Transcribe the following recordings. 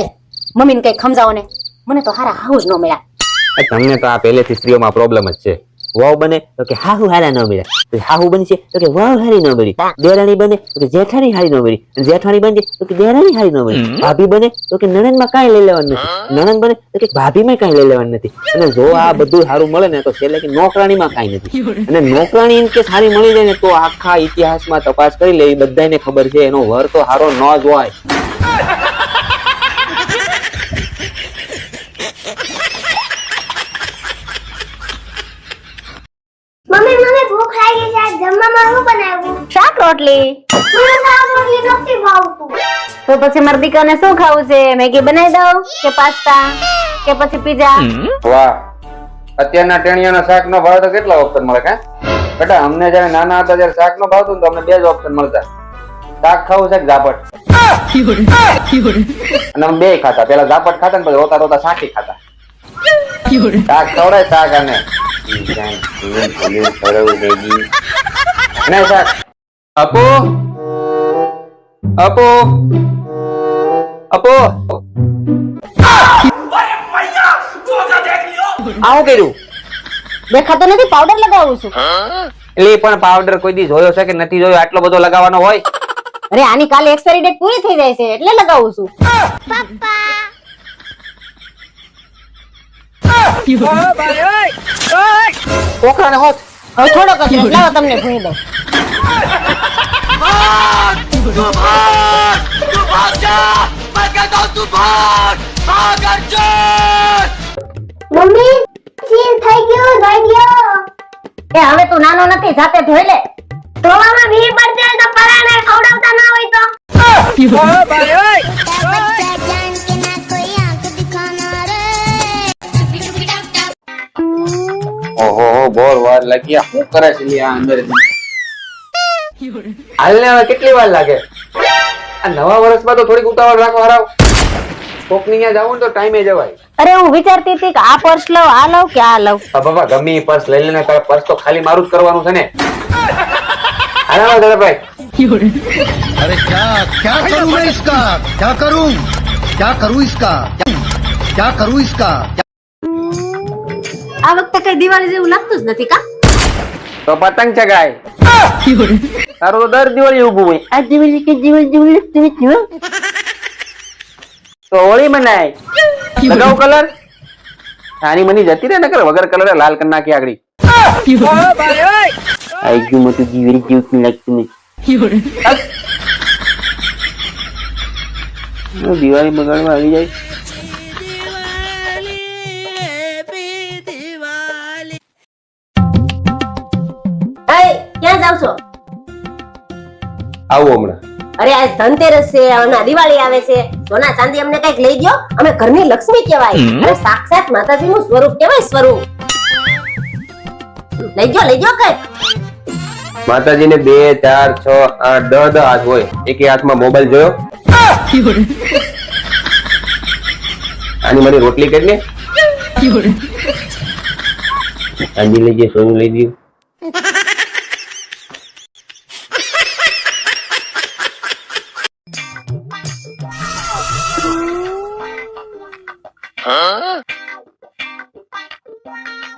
એ મમ્મીને કઈ સમજાવો ને મને તો હારા હાઉસ ન મળ્યા. તમને તો આ પહેલેથી સ્ત્રીઓમાં પ્રોબ્લેમ જ છે. વાવ બને તો કે હાહુ હારા ન મળ્યા. પછી હાહુ બનશે તો કે વાવ હારી ન મળી. દેરાણી બને તો કે જેઠાણી હારી ન મળી. જેઠાણી બનશે તો કે દેરાણી હારી ન મળી. ભાભી બને તો કે નણંદમાં કાંઈ લઈ લેવાનું નથી. નણંદ બને તો કે ભાભીમાં કાંઈ લઈ લેવાનું નથી. અને જો આ બધું સારું મળે ને તો છેલ્લે કે નોકરાણીમાં કાંઈ નથી. અને નોકરાણી ઇન કે સારી મળી જાય ને તો આખા ઇતિહાસમાં તપાસ કરી લેવી બધાને ખબર છે એનો વર તો સારો ન જ હોય મમ્મી મને ભૂખ લાગી છે આજ જમવામાં શું બનાવ્યું શાક રોટલી? તો પછી મારા દીકરાને શું ખાવું છે? મેગી બનાવી દઉં કે પાસ્તા કે પછી પીઝા વાહ. અત્યારના ટેણીયાના શાક નો ભાવ તો કેટલા ઓપ્શન મળે કે? બેટા અમને જયારે નાના હતા ત્યારે શાક નો ભાવતું તો અમને બે જ ઓપ્શન મળતા. શાક ખાવું છે કે ઝાપટ? અને અમે બે ખાતા. પેલા ઝાપટ ખાતા ને પછી રોતા રોતા શાકી ખાતા. શાક ખવડાય શાક અને નહીં શાક? અપો અપો અપો આવું કર્યું. દેખાતો નથી પાવડર લગાવું છું. એટલે એ પણ પાવડર કોઈ દી જોયો છે કે નથી જોયો? આટલો બધો લગાવવાનો હોય? અરે આની કાલે એક્સપાયરી ડેટ પૂરી થઈ જાય છે એટલે લગાવું છું. કોકરાને હોત. હવે થોડોક જ લાવો તમને ભૂલી દઉં. મમ્મી સીન થઈ ગયું ધોઈ ગયો એ હવે તું નાનો નથી જાતે ધોઈ લે ધોવામાં વીર પડતી હોય તો પરાણે ખવડાવતા ના હોય તો बच्चा जान के ना कोई आंख दिखाना रे ઓહો બોર વાર લાગ્યા શું કરે છે લી આ અંદર હાલને હવે કેટલી વાર લાગે આ નવા વર્ષમાં તો થોડીક ઉતાવળ રાખો હરાવ કોકની ત્યાં જવું ને તો ટાઈમે જવાય અરે હું વિચારતી હતી કે આ પર્સ લઉં આ લઉં કે આ લઉં આ બાબા ગમે ઈ પર્સ લઈ લેને તારે પર્સ તો ખાલી મારું જ કરવાનું છે ને હાલો દાદાભાઈ अरे क्या क्या करूं मैं इसका क्या करूं क्या करूं इसका क्या, क्या करूं इसका આ વખતે કઈ દિવાળી જેવું લાગતું જ નથી કા તો પતંગ ચગાય તારું તો દર દિવાળી ઊભું હોય. આ દિવાળી કે દિવાળી દિવાળી તમે નથી તો હોળી મનાય. લગાવ કલર. આની મની જતી રહે નકર વગર કલર લાલ કરી નાખી આગળ. આઈ ગયું મોટું દિવાળી કે લાગતું નથી. દિવાળી બગાડવા આવી જાય. આવો હમણાં. અરે આજ ધનતેરસ છે અને દિવાળી આવે છે. સોના ચાંદી અમને કંઈક લઈ ગયો અમે ઘરની લક્ષ્મી કહેવાય. અરે સાક્ષાત માતાજીનું સ્વરૂપ કહેવાય સ્વરૂપ. લઈ ગયો લઈ ગયો કંઈક. માતાજીને બે ચાર છ આઠ દસ દસ હાથ હોય. એક હાથમાં મોબાઈલ જોયો. આની મને રોટલી કેટલી? ચાંદી લઈ જઈએ સોનું લઈ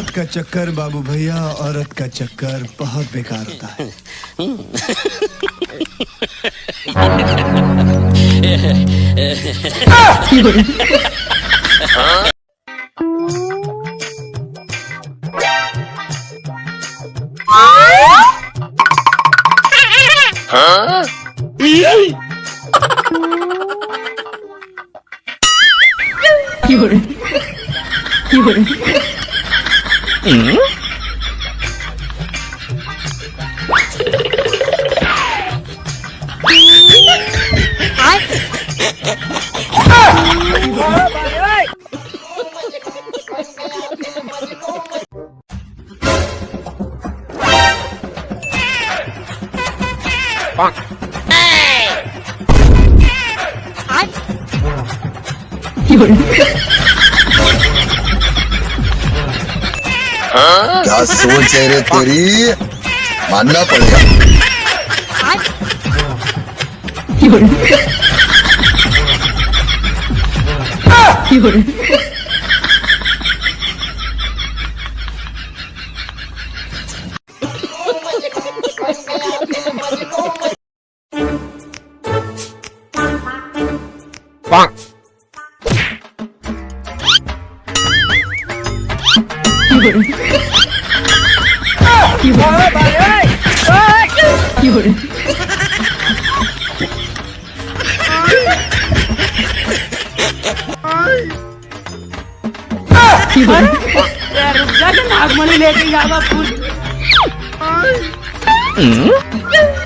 औरत का चक्कर बाबू भैया औरत का चक्कर बहुत बेकार होता है। Mm-hmm. क्या सोच है रे तेरी मानना पड़ेगा নাগমণি লেকে যাবা ফুল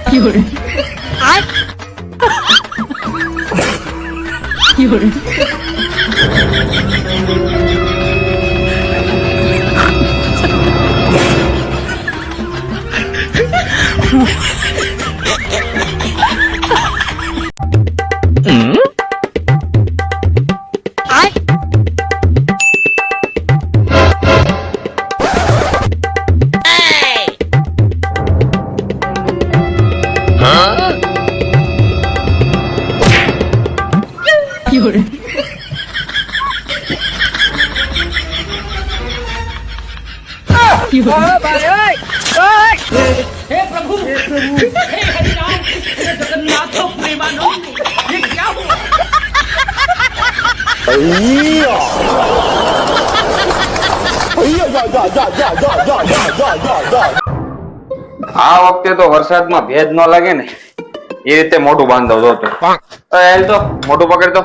কি করে কি করে Ooh. આ વખતે તો વરસાદમાં ભેજ ન લાગે ને. એ રીતે મોઢું બાંધો જો તો. એલ તો, મોઢું પકડતો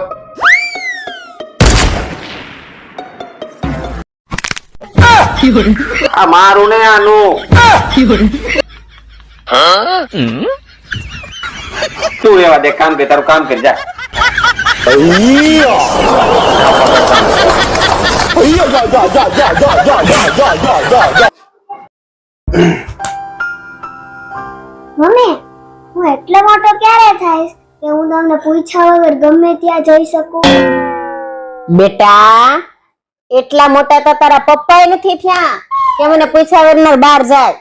આ મારું ને આનું. તું એવા દે કામ કે તારું કામ કરી જા મમ્મી હું એટલો મોટો ક્યારે થઈશ કે હું તમને પૂછ્યા વગર ગમે ત્યાં જઈ શકું બેટા એટલા મોટા તો તારા પપ્પાએ નથી થયા કે મને પૂછ્યા વગર બહાર જાય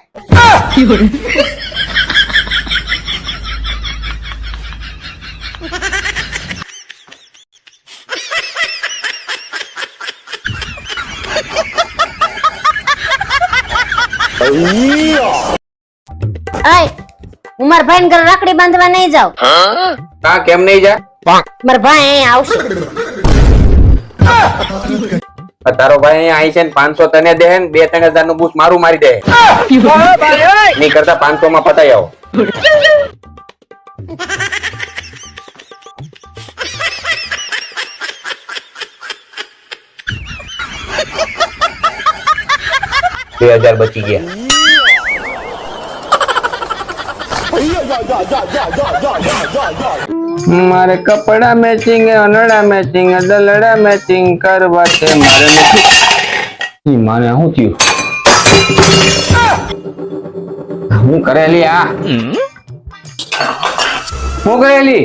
હું મારા ભાઈ ઘરે રાખડી બાંધવા નહીં જાઉં. કા કેમ નહીં જા? મારા ભાઈ આવશે. તારો ભાઈ અહીંયા આવી છે ને પાંચસો તને દે ને બે ત્રણ હજારનું બૂસ મારું મારી દે. નહીં કરતા પાંચસો માં પતાઈ આવો. બે હજાર બચી ગયા. મારે કપડા મેચિંગ અનડા મેચિંગ દલડા મેચિંગ કરવા છે, મારે નથી. માને શું થયું? હું કરેલી આ? હું કરેલી?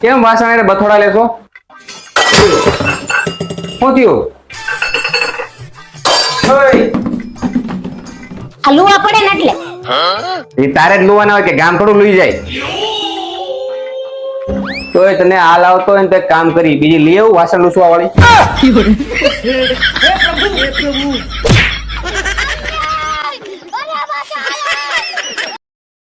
કેમ વાસણ બથોડા લેશો? શું થયું? આ લુવા પડે ને એટલે. એ તારે જ લોવાના હોય કે ગામ થોડું લઈ જાય. તો તોય તને હાલ આવતો હોય ને તો એક કામ કરી બીજી લઈ આવું વાસણ લૂસવા વાળી.